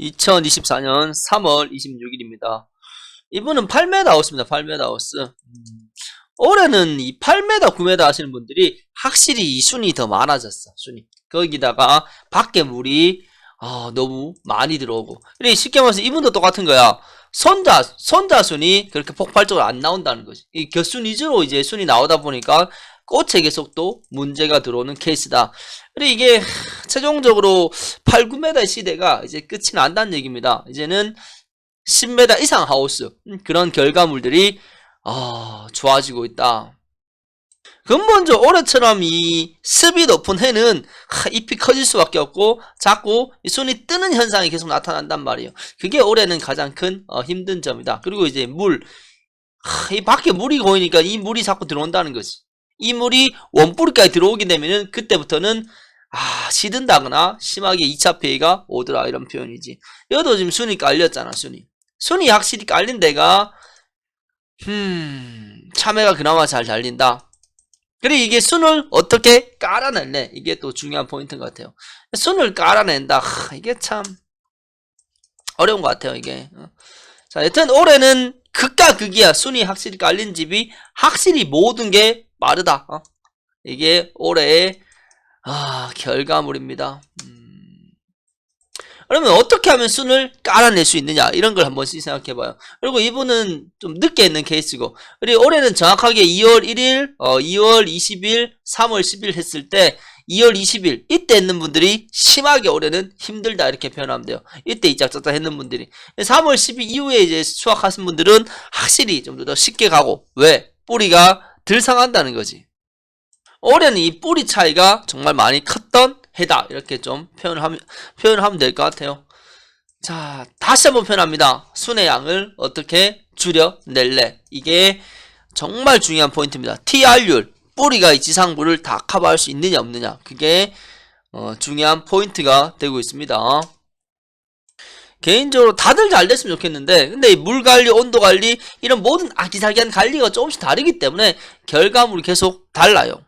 2024년 3월 26일입니다. 이분은 8m 하우스입니다. 8m 하우스. 음, 올해는 이 8m, 9m 하시는 분들이 확실히 이 순이 더 많아졌어. 순이. 거기다가 밖에 물이 아, 너무 많이 들어오고. 그래 쉽게 말해서 이분도 똑같은 거야. 손자 손자 순이 그렇게 폭발적으로 안 나온다는 거지. 이 겹순 위주로 이제 순이 나오다 보니까 꽃에 계속 또 문제가 들어오는 케이스다. 그래 이게 최종적으로 8, 9m의 시대가 이제 끝이 난다는 얘기입니다. 이제는 10m 이상 하우스 음, 그런 결과물들이 아, 좋아지고 있다. 근본적 올해처럼 이 습이 높은 해는 하, 잎이 커질 수밖에 없고 자꾸 이 순이 뜨는 현상이 계속 나타난단 말이에요. 그게 올해는 가장 큰 어, 힘든 점이다. 그리고 이제 물, 하, 이 밖에 물이 고이니까 이 물이 자꾸 들어온다는 거지. 이 물이 원뿌리까지 들어오게 되면은 그때부터는 아 시든다거나 심하게 2차 피해가 오더라 이런 표현이지. 여도 지금 순이 깔렸잖아 순이. 순이 확실히 깔린 데가 음 참외가 그나마 잘 달린다. 그리고 이게 순을 어떻게 깔아낼래? 이게 또 중요한 포인트인 것 같아요. 순을 깔아낸다. 하, 이게 참 어려운 것 같아요. 이게. 어. 자, 여튼 올해는 극과 극이야. 순이 확실히 깔린 집이 확실히 모든 게 빠르다. 어? 이게 올해의 아, 결과물입니다. 음. 그러면 어떻게 하면 순을 깔아낼 수 있느냐 이런 걸 한번씩 생각해봐요. 그리고 이분은 좀 늦게 있는 케이스고 그리고 올해는 정확하게 2월 1일, 어, 2월 20일, 3월 10일 했을 때 2월 20일 이때 있는 분들이 심하게 올해는 힘들다 이렇게 표현하면 돼요. 이때 이짝저짝 했는 분들이 3월 10일 이후에 이제 수확하신 분들은 확실히 좀 더 쉽게 가고 왜 뿌리가 덜 상한다는 거지. 올해는 이 뿌리 차이가 정말 많이 컸던 해다 이렇게 좀 표현하면 표현하면 될 것 같아요. 자 다시 한번 표현합니다. 순의 양을 어떻게 줄여낼래? 이게 정말 중요한 포인트입니다. TR율 뿌리가 이 지상부를 다 커버할 수 있느냐 없느냐 그게 어, 중요한 포인트가 되고 있습니다. 개인적으로 다들 잘 됐으면 좋겠는데 근데 이물 관리, 온도 관리 이런 모든 아기자기한 관리가 조금씩 다르기 때문에 결과물이 계속 달라요.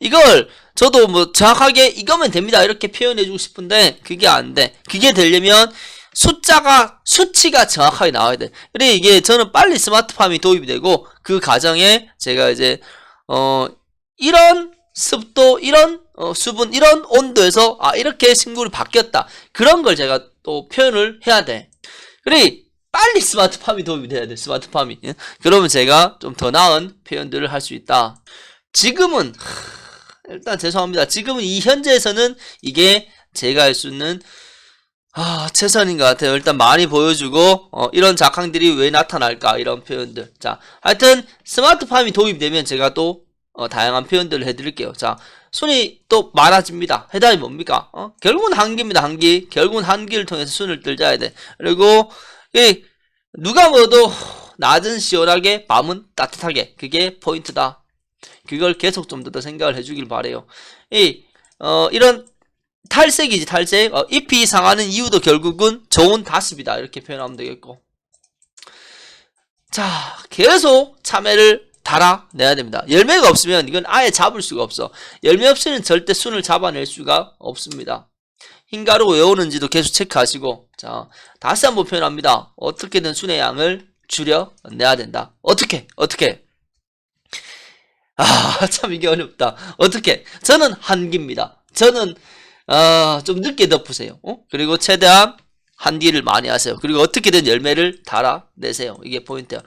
이걸 저도 뭐 정확하게 이거면 됩니다 이렇게 표현해주고 싶은데 그게 안 돼. 그게 되려면 숫자가 수치가 정확하게 나와야 돼. 그래 이게 저는 빨리 스마트팜이 도입이 되고 그 과정에 제가 이제 어 이런 습도 이런 어, 수분 이런 온도에서 아 이렇게 식물이 바뀌었다 그런 걸 제가 또 표현을 해야 돼. 그래 빨리 스마트팜이 도입이 돼야 돼 스마트팜이. 예? 그러면 제가 좀 더 나은 표현들을 할 수 있다. 지금은 일단 죄송합니다. 지금은 이 현재에서는 이게 제가 할 수 있는 아, 최선인 것 같아요. 일단 많이 보여주고, 어, 이런 작황들이 왜 나타날까, 이런 표현들. 자, 하여튼, 스마트팜이 도입되면 제가 또, 어, 다양한 표현들을 해드릴게요. 자, 순이 또 많아집니다. 해답이 뭡니까? 어? 결국은 한기입니다, 한기. 결국은 한기를 통해서 순을 뜰자야 돼. 그리고, 이, 누가 뭐도, 낮은 시원하게, 밤은 따뜻하게. 그게 포인트다. 그걸 계속 좀 더 생각을 해주길 바래요. 이, 어, 이런 탈색이지 탈색 어, 잎이 상하는 이유도 결국은 좋은 다습이다 이렇게 표현하면 되겠고 자 계속 참외를 달아내야 됩니다. 열매가 없으면 이건 아예 잡을 수가 없어. 열매 없이는 절대 순을 잡아낼 수가 없습니다. 흰 가루가 왜 오는지도 계속 체크하시고 자 다시 한번 표현합니다. 어떻게든 순의 양을 줄여내야 된다. 어떻게? 어떻게? 아 참 이게 어렵다. 어떻게? 저는 한기입니다. 저는 아, 좀 늦게 덮으세요. 어? 그리고 최대한 한기를 많이 하세요. 그리고 어떻게든 열매를 달아내세요. 이게 포인트야.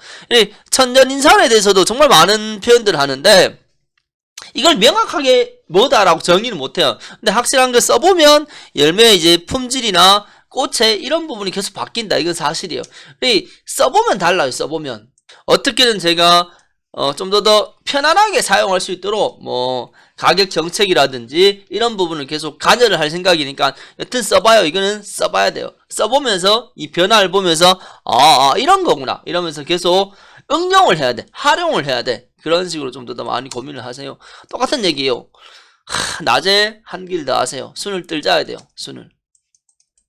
천년인산에 대해서도 정말 많은 표현들을 하는데 이걸 명확하게 뭐다라고 정의는 못해요. 근데 확실한 걸 써보면 열매 이제 품질이나 꽃에 이런 부분이 계속 바뀐다. 이건 사실이에요. 써보면 달라요. 써보면 어떻게든 제가 어, 좀 더 더 편안하게 사용할 수 있도록 뭐 가격 정책이라든지 이런 부분을 계속 관여를 할 생각이니까 여튼 써봐요. 이거는 써봐야 돼요. 써보면서 이 변화를 보면서 아, 아 이런 거구나 이러면서 계속 응용을 해야 돼. 활용을 해야 돼. 그런 식으로 좀더더 많이 고민을 하세요. 똑같은 얘기예요. 하, 낮에 한길 더 하세요. 순을 뜰자야 돼요. 순을.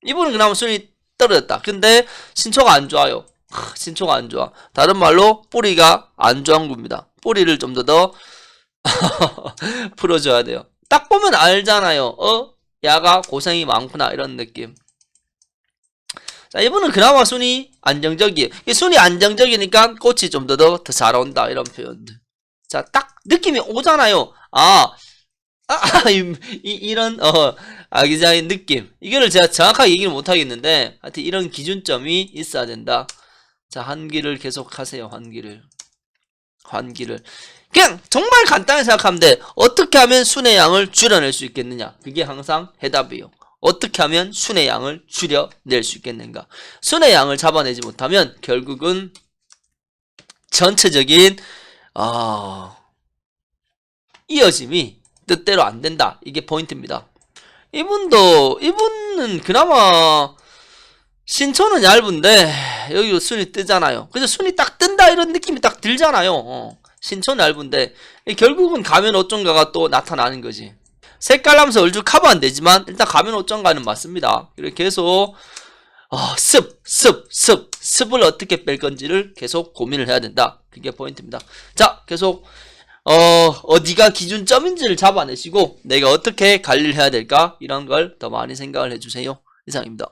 이분은 그나마 순이 떨어졌다. 근데 신초가 안 좋아요. 하, 신초가 안 좋아. 다른 말로 뿌리가 안 좋은 겁니다. 뿌리를 좀 더더 풀어줘야 돼요. 딱 보면 알잖아요. 어? 야가 고생이 많구나 이런 느낌. 자, 이분은 그나마 순위 안정적이에요. 이 순위 안정적이니까 꽃이 좀더더 잘 온다. 이런 표현들. 자, 딱 느낌이 오잖아요. 아, 아, 아, 이, 이, 이런, 어, 아기자기한 느낌. 이거를 제가 정확하게 얘기를 못 하겠는데, 하여튼 이런 기준점이 있어야 된다. 자, 환기를 계속 하세요, 환기를. 환기를. 그냥 정말 간단히 생각하면 돼. 어떻게 하면 순의 양을 줄여낼 수 있겠느냐. 그게 항상 해답이에요. 어떻게 하면 순의 양을 줄여낼 수 있겠는가. 순의 양을 잡아내지 못하면 결국은 전체적인, 어, 이어짐이 뜻대로 안 된다. 이게 포인트입니다. 이분도, 이분은 그나마 신촌은 얇은데 여기 순위 뜨잖아요. 그래서 순위 딱 뜬다 이런 느낌이 딱 들잖아요. 어. 신촌 얇은데 결국은 가면 어쩐가가 또 나타나는 거지. 색깔 하면서 얼추 커버 안 되지만 일단 가면 어쩐가는 맞습니다. 이렇게 계속 어, 습, 습, 습, 습을 어떻게 뺄 건지를 계속 고민을 해야 된다. 그게 포인트입니다. 자, 계속 어, 어디가 기준점인지를 잡아내시고 내가 어떻게 관리를 해야 될까 이런 걸 더 많이 생각을 해주세요. 이상입니다.